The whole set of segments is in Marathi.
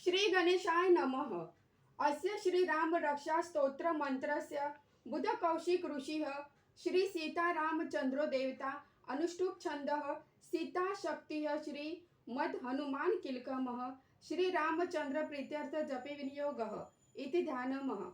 श्री गणेशाय नमः। अस्य श्रीराम रक्षा स्तोत्र मंत्रस्य बुध कौशिक ऋषिः श्री सीता सीतारामचंद्रो देवता अनुष्टुप छंद सीता शक्तिः श्री मद हनुमान किलकमः श्री रामचंद्र प्रीत्यर्थ जपे विनियोग इति ध्यानमः।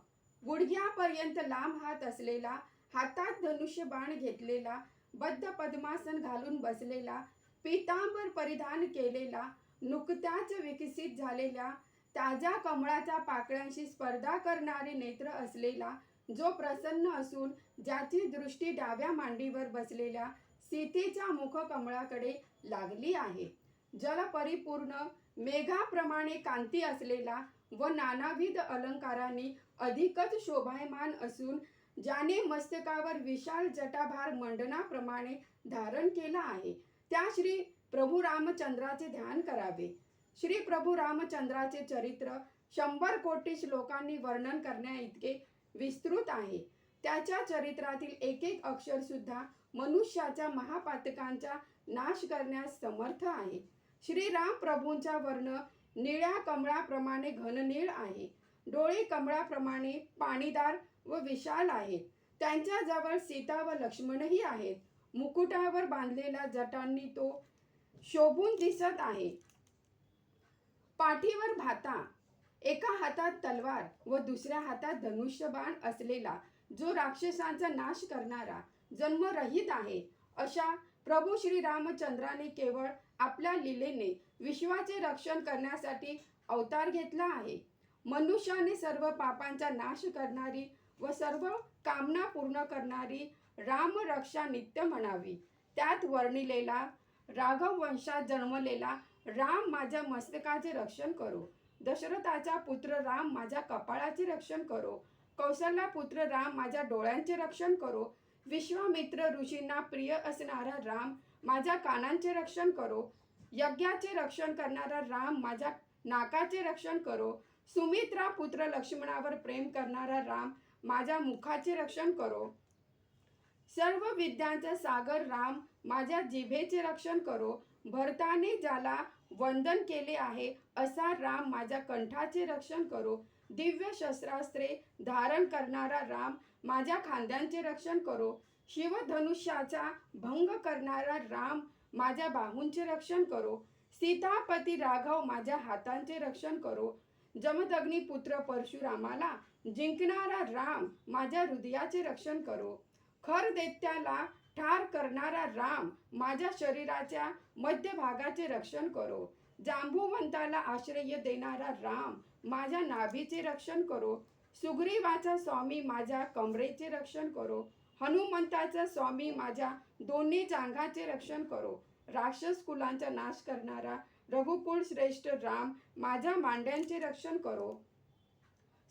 गुडघ्यापर्यंत लांब हात असलेला हातात धनुष्य बाण घेतलेला बद्ध पद्मासन घालून बसलेला पितांबर परिधान केलेला नुकत्याच विकसित झालेल्या ताज्या कमळाच्या पाकळ्यांशी स्पर्धा करणारे नेत्र असलेला जो प्रसन्न असून ज्याची दृष्टी डाव्या मांडीवर बसलेल्या सीतेच्या मुखकमळाकडे लागली आहे. जल परिपूर्ण मेघाप्रमाणे कांती असलेला व नानाविध अलंकारांनी अधिकच शोभायमान असून ज्याने मस्तकावर विशाल जटाभार मंडनाप्रमाणे धारण केला आहे. त्या श्री प्रभू रामचंद्राचे ध्यान करावे. श्री प्रभू रामचंद्राचे चरित्र शंभर कोटी श्लोकांनी वर्णन करण्या इतके विस्तृत आहे. त्याच्या चरित्रातील एक एक अक्षर सुद्धा मनुष्याच्या महापातकांचा नाश करण्यास समर्थ आहे. श्रीराम प्रभूंचा वर्ण निळ्या कमळाप्रमाणे घननीळ आहे. डोळे कमळाप्रमाणे पाणीदार व विशाल आहेत. त्यांच्याजवळ सीता व लक्ष्मणही आहेत. मुकुटावर बांधलेल्या जटांनी तो शोभून दिसत आहे पाठीवर भाता एका हातात तलवार व दुसऱ्या हातात धनुष्यबाण असलेला जो राक्षसांचा नाश करणारा जन्मरहित आहे अशा प्रभू श्री रामचंद्राने केवळ आपल्या लिलेने विश्वाचे रक्षण करण्यासाठी अवतार घेतला आहे. मनुष्याने सर्व पापांचा नाश करणारी व सर्व कामना पूर्ण करणारी राम रक्षा नित्य म्हणावी त्यात वर्णिलेला राघव वंशात जन्मलेला राम माझ्या मस्तकाचे रक्षण करो. दशरथाचा पुत्र राम माझ्या कपाळाचे रक्षण करो. कौशल्या पुत्र राम माझ्या डोळ्यांचे रक्षण करो. विश्वामित्र ऋषींना प्रिय असणारा राम माझ्या कानांचे रक्षण करो. यज्ञाचे रक्षण करणारा राम माझ्या नाकाचे रक्षण करो. सुमित्रा पुत्र लक्ष्मणावर प्रेम करणारा राम माझ्या मुखाचे रक्षण करो. सर्व विद्यांचा सागर राम माझ्या जिभेचे रक्षण करो. भरताने ज्याला वंदन केले आहे असा राम माझ्या कंठाचे रक्षण करो. दिव्य शस्त्रास्त्रे धारण करणारा राम माझ्या खांद्यांचे रक्षण करो. शिवधनुष्याचा भंग करणारा राम माझ्या बाहूंचे रक्षण करो. सीतापती राघव माझ्या हातांचे रक्षण करो. जमदग्नी पुत्र परशुरामाला जिंकणारा राम माझ्या हृदयाचे रक्षण करो. खर दैत्याला ठार करणारा राम माझ्या शरीराच्या मध्यभागाचे रक्षण करो. जांबुवंताला आश्रय देणारा राम माझ्या नाभीचे रक्षण करो. सुग्रीवाचा स्वामी माझ्या कमरेचे रक्षण करो. हनुमंताचा स्वामी माझ्या दोन्ही जांघाचे रक्षण करो. राक्षस कुलांचा नाश करणारा रघुकुल श्रेष्ठ राम माझ्या मांड्यांचे रक्षण करो.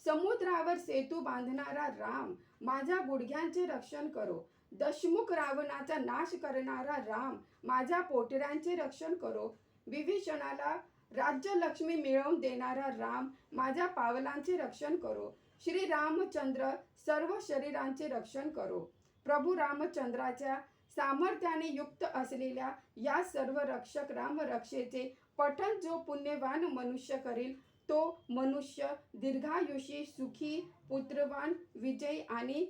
समुद्रावर सेतू बांधणारा राम माझ्या गुडघ्यांचे रक्षण करो. दशमुख रावणाचा नाश करणारा राम माझ्या पोटऱ्यांचे रक्षण करो. विभीषणाला राज्यलक्ष्मी मिळवून देणारा राम माझ्या पावलांचे रक्षण करो. श्री रामचंद्र सर्व शरीरांचे रक्षण करो. प्रभू रामचंद्राच्या सामर्थ्याने युक्त असलेल्या या सर्व रक्षक राम रक्षेचे पठन जो पुण्यवान मनुष्य करील तो मनुष्य दीर्घायुषी सुखी पुत्रवान विजयी आणि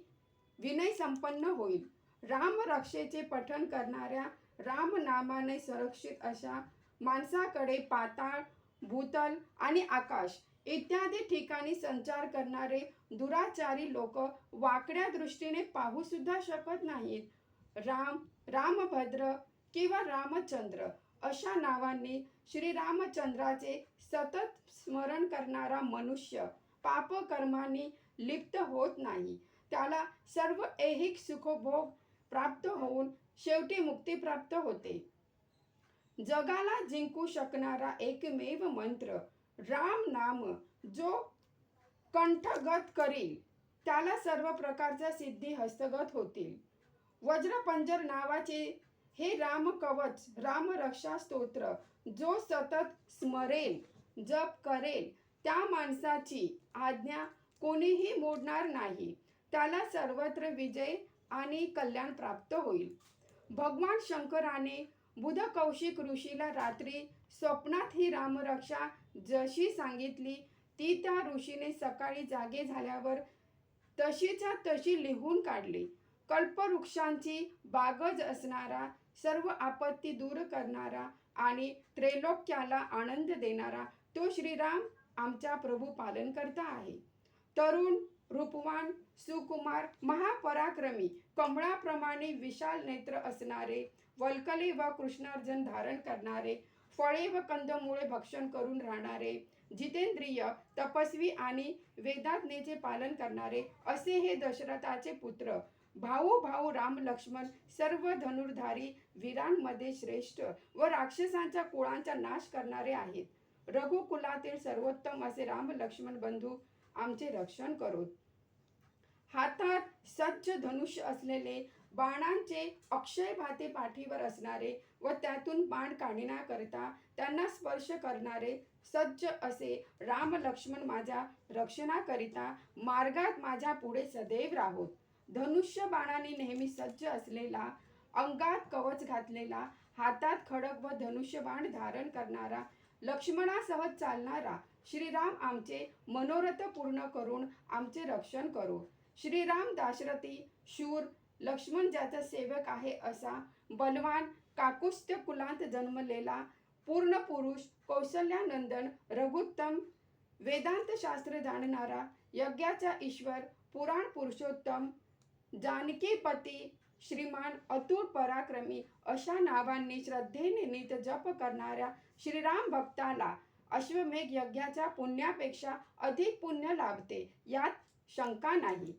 विनय संपन्न होईल. रामरक्षेचे पठण करणाऱ्या रामनामाने संरक्षित अशा माणसाकडे पाताळ भूतल आणि आकाश इत्यादी ठिकाणी संचार करणारे दुराचारी लोक वाकड्या दृष्टीने पाहू सुद्धा शकत नाहीत. राम रामभद्र किंवा रामचंद्र अशा नावाने श्रीरामचंद्राचे सतत स्मरण करणारा मनुष्य पापकर्मांनी लिप्त होत नाही. त्याला सर्व ऐहिक सुखभोग प्राप्त होऊन शेवटी मुक्ती प्राप्त होते. जगाला जिंकू शकणारा एकमेव मंत्र राम नाम जो कंठगत करील त्याला सर्व प्रकारच्या सिद्धी हस्तगत होतील. वज्रपंजर नावाचे हे राम कवच राम रक्षा स्तोत्र जो सतत स्मरेल जप करेल त्या माणसाची आज्ञा कोणीही मोडणार नाही. त्याला सर्वत्र विजय आणि कल्याण प्राप्त होईल. भगवान शंकराने बुध कौशिक ऋषीला रात्री स्वप्नात ही रामरक्षा जशी सांगितली ती त्या ऋषीने सकाळी जागे झाल्यावर तशीच्या तशी लिहून काढली. कल्पवृक्षांची बागज असणारा सर्व आपत्ती दूर करणारा आणि त्रैलोक्याला आनंद देणारा तो श्रीराम आमचा प्रभू पालनकर्ता आहे. तरुण रूपवान सुकुमार महापराक्रमी कमळाप्रमाणे विशाल नेत्र असणारे वल्कले व कृष्णार्जन धारण करणारे फळे व कंदमुळे भक्षण करून राहणारे जितेंद्रिय तपस्वी आणि वेदाज्ञेचे पालन करणारे असे हे दशरथाचे पुत्र भाऊ भाऊ राम लक्ष्मण सर्व धनुर्धारी वीरांमध्ये श्रेष्ठ व राक्षसांच्या कुळांचा नाश करणारे आहेत. रघुकुलातील सर्वोत्तम असे राम लक्ष्मण बंधू आमचे रक्षण करोत. हातात सज्ज धनुष्य असलेले बाणांचे अक्षय भाते पाठीवर असणारे व त्यातून बाण काढण्याकरिता त्यांना स्पर्श करणारे सज्ज असे राम लक्ष्मण माझ्या रक्षणाकरिता मार्गात माझ्या पुढे सदैव राहोत. धनुष्य बाणाने नेहमी सज्ज असलेला अंगात कवच घातलेला हातात खडक व धनुष्य बाण धारण करणारा लक्ष्मणासह चालणारा श्रीराम आमचे मनोरथ पूर्ण करून आमचे रक्षण करो. श्रीराम दाशरथी शूर लक्ष्मण ज्याचा सेवक आहे असा बलवान काकुस्त्य कुलांत जन्मलेला पूर्ण पुरुष कौशल्यानंदन रघुत्तम वेदांत शास्त्र जाणणारा यज्ञाचा ईश्वर पुराण पुरुषोत्तम जानकीपती श्रीमान अतुल पराक्रमी अशा नावांनी श्रद्धेने नित जप करणाऱ्या श्रीराम भक्ताला अश्वमेघ यज्ञाच्या पुण्यापेक्षा अधिक पुण्य लाभते यात शंका नाही.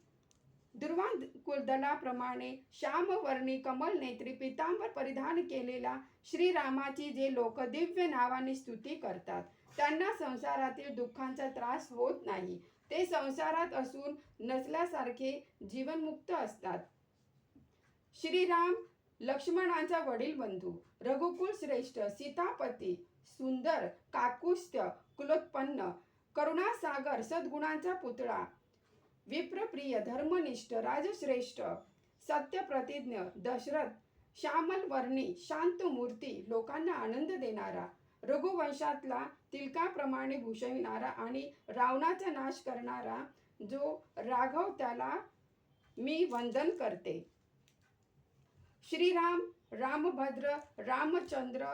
दुर्वा कुलदलाप्रमाणे श्यामवर्णी कमल नेत्री पितांबर परिधान केलेला श्रीरामाची जे लोक दिव्य नावाने स्तुती करतात त्यांना संसारातील दुःखांचा त्रास होत नाही. ते संसारात असून नसल्यासारखे जीवनमुक्त असतात. श्रीराम लक्ष्मणाचा वडील बंधू रघुकुल श्रेष्ठ सीतापती सुंदर काकुस्त्य कुलोत्पन्न करुणासागर सद्गुणांचा पुतळा विप्रप्रिय धर्मनिष्ठ राजश्रेष्ठ सत्यप्रतिज्ञ दशरथ श्यामल वर्णी शांत मूर्ती लोकांना आनंद देणारा रघुवंशातला तिलकाप्रमाणे भूषविणारा आणि रावणाचा नाश करणारा जो राघव त्याला मी वंदन करते. श्रीराम रामभद्र रामचंद्र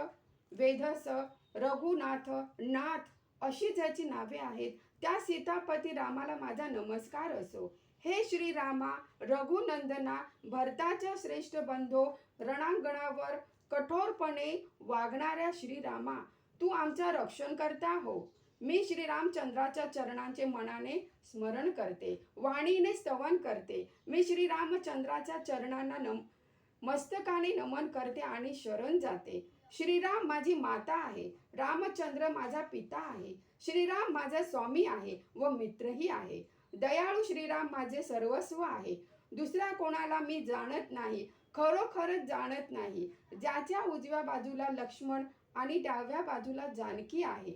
वेधस रघुनाथ नाथ अशी ज्याची नावे आहेत त्या सीतापती रामाला माझा नमस्कार असो. हे श्रीरामा रघुनंदना भरताच्या श्रेष्ठ बंधो रणांगणावर कठोरपणे वागणाऱ्या श्रीरामा तू आमचा रक्षण करता हो. मी श्रीरामचंद्राच्या चरणांचे मनाने स्मरण करते वाणीने स्तवन करते. मी श्रीरामचंद्राच्या चरणांना नम मस्तकाने नमन करते आणि शरण जाते. श्रीराम माझी माता आहे रामचंद्र माझा पिता आहे. श्रीराम माझा स्वामी आहे व मित्रही आहे. दयाळू श्रीराम माझे सर्वस्व आहे. दुसऱ्या कोणाला मी जाणत नाही खरोखरच जाणत नाही. ज्याच्या उजव्या बाजूला लक्ष्मण आणि डाव्या बाजूला जानकी आहे.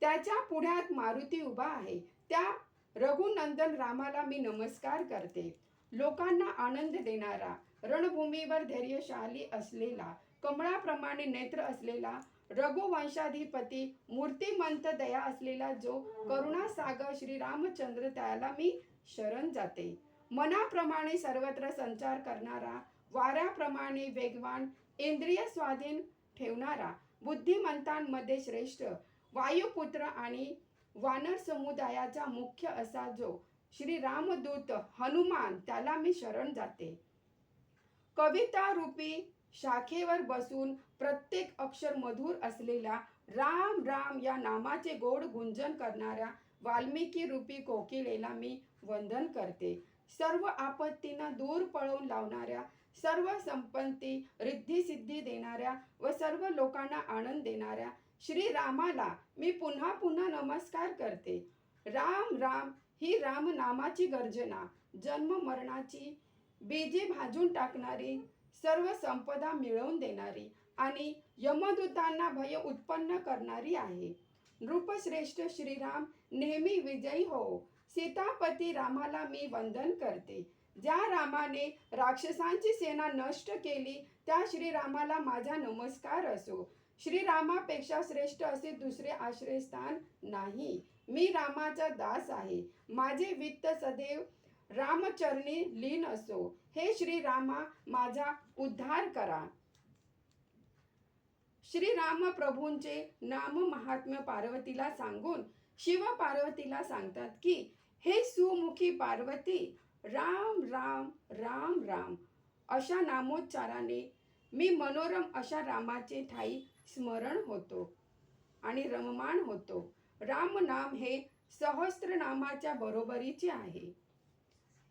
त्याच्या पुढ्यात मारुती उभा आहे. त्या रघुनंदन रामाला मी नमस्कार करते. लोकांना आनंद देणारा रणभूमीवर धैर्यशाली असलेला कमळाप्रमाणे नेत्र असलेला रघुवंशाधिपती मूर्तिमंत दया असलेला जो करुणासागर श्रीरामचंद्र त्याला मी शरण जाते. मनाप्रमाणे सर्वत्र संचार करणारा वाऱ्याप्रमाणे वेगवान इंद्रिय स्वाधीन ठेवणारा बुद्धिमंतांमध्ये श्रेष्ठ वायुपुत्र आणि वानर समुदायाचा मुख्य असा जो श्री रामदूत हनुमान त्याला मी शरण जाते. कविता रूपी शाखेवर बसून प्रत्येक अक्षर मधुर असलेल्या राम राम या नामाचे गोड गुंजन करणाऱ्या वाल्मिकी रूपी कोकिळेला मी वंदन करते. सर्व आपत्तींना दूर पळवून लावणाऱ्या सर्व संपत्ती रिद्धी सिद्धी देणाऱ्या व सर्व लोकांना आनंद देणाऱ्या श्री रामाला मी पुन्हा पुन्हा नमस्कार करते. राम राम ही राम नामाची गर्जना जन्म मरणाची बीजे भाजून टाकणारी सर्व संपदा मिळवून देणारी आणि यमदूतांना भय उत्पन्न करणारी आहे. नृपश्रेष्ठ श्रीराम नेहमी विजयी हो. सीतापती रामाला मी वंदन करते. ज्या रामाने राक्षसांची सेना नष्ट केली त्या श्रीरामाला माझा नमस्कार असो. श्रीरामापेक्षा श्रेष्ठ असे दुसरे आश्रयस्थान नाही. मी रामाचा दास आहे. माझे वित्त सदैव रामचरणी लीन असो. हे श्रीरामा माझा उद्धार करा. श्रीराम प्रभूंचे नाम महात्म्य पार्वतीला सांगून शिव पार्वतीला सांगतात की हे सुमुखी पार्वती राम राम राम राम. अशा नामोच्चाराने मी मनोरम अशा रामाचे ठाई स्मरण होतो आणि रममाण होतो. राम नाम हे सहस्त्रनामाच्या बरोबरीचे आहे.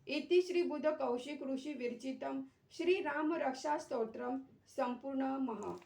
इति श्री बुध कौशिक ऋषी विरचितम श्री राम रक्षा स्तोत्रम संपूर्ण महा.